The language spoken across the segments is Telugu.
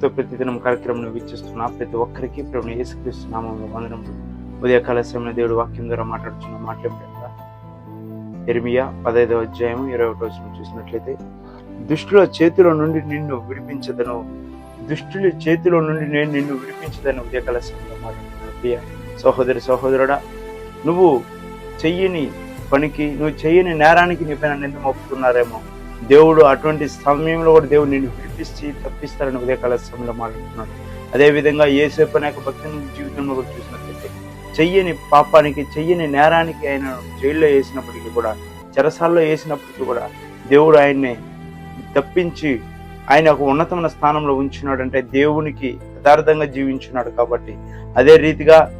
క్రీస్తు ప్రతిదినం కార్యక్రమం వీక్షిస్తున్న ప్రతి ఒక్కరికి ప్రభు యేసుక్రీస్తు నామములో వందనములు. ఉదయకాల సమయంలో దేవుడు వాక్యం ద్వారా మాట్లాడుతున్న మాట్లాడేట ఎరిమియా పదహైదవ అధ్యాయం ఇరవై ఒకటో చూసినట్లయితే దుష్టుల చేతిలో నుండి నిన్ను విడిపించదను. దుష్టుల చేతిలో నుండి నేను నిన్ను విడిపించదని. ఉదయకాల సమయంలో మాట్లాడుతున్నాను ప్రియ సహోదరి సహోదరుడా నువ్వు చెయ్యని పనికి నువ్వు చెయ్యని నేరానికి నీ పైన నింద మోపుతున్నారేమో. దేవుడు అటువంటి సమయంలో కూడా దేవుడు నిన్ను విడిపిస్తే తప్పిస్తారని ఉదయకాల సమయంలో మాట్లాడుతున్నాడు. అదేవిధంగా ఏసేపు యొక్క భక్తి జీవితంలో కూడా చూసినట్లయితే చెయ్యని పాపానికి చెయ్యని నేరానికి ఆయన జైల్లో వేసినప్పటికీ కూడా చెరసాల్లో వేసినప్పటికీ కూడా దేవుడు ఆయన్ని తప్పించి ఆయన ఒక ఉన్నతమైన స్థానంలో ఉంచినాడంటే దేవునికి యథార్థంగా జీవించున్నాడు కాబట్టి అదే రీతిగా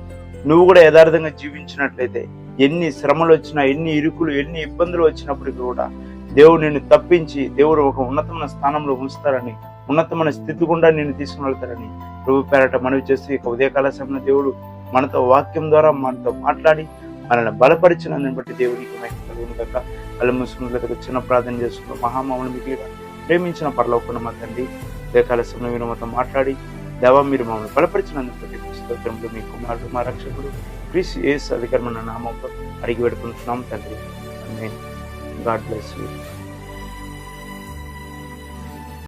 నువ్వు కూడా యథార్థంగా జీవించినట్లయితే ఎన్ని శ్రమలు వచ్చినా ఎన్ని ఇరుకులు ఎన్ని ఇబ్బందులు వచ్చినప్పటికీ కూడా దేవుడు నిన్ను తప్పించి దేవుడు ఒక ఉన్నతమైన స్థానంలో ఉంచుతారని ఉన్నతమైన స్థితి గుండా నిన్ను తీసుకుని వెళ్తారని ప్రభు పేరట మనవి చేస్తూ ఇక ఉదయకాల సమయంలో దేవుడు మనతో వాక్యం ద్వారా మనతో మాట్లాడి మనల్ని బలపరిచినందుని బట్టి దేవుడికి మహిమ కలుగును కాక కళ్ళు చిన్న ప్రార్థన చేసుకున్న మహామాములు మిగిలిగా ప్రేమించిన పరలోకున్న మా తండ్రి ఉదయకాల సమయంలో మీరు మాతో మాట్లాడి దేవా మీరు మమ్మల్ని బలపరిచినందుకు బట్టి మీ మీ కుమారుడు మా రక్షకుడు క్రీస్ ఏస్ అధికారమైన నామంలో అడిగి పెడుకుంటున్నాం తండ్రి. God bless you.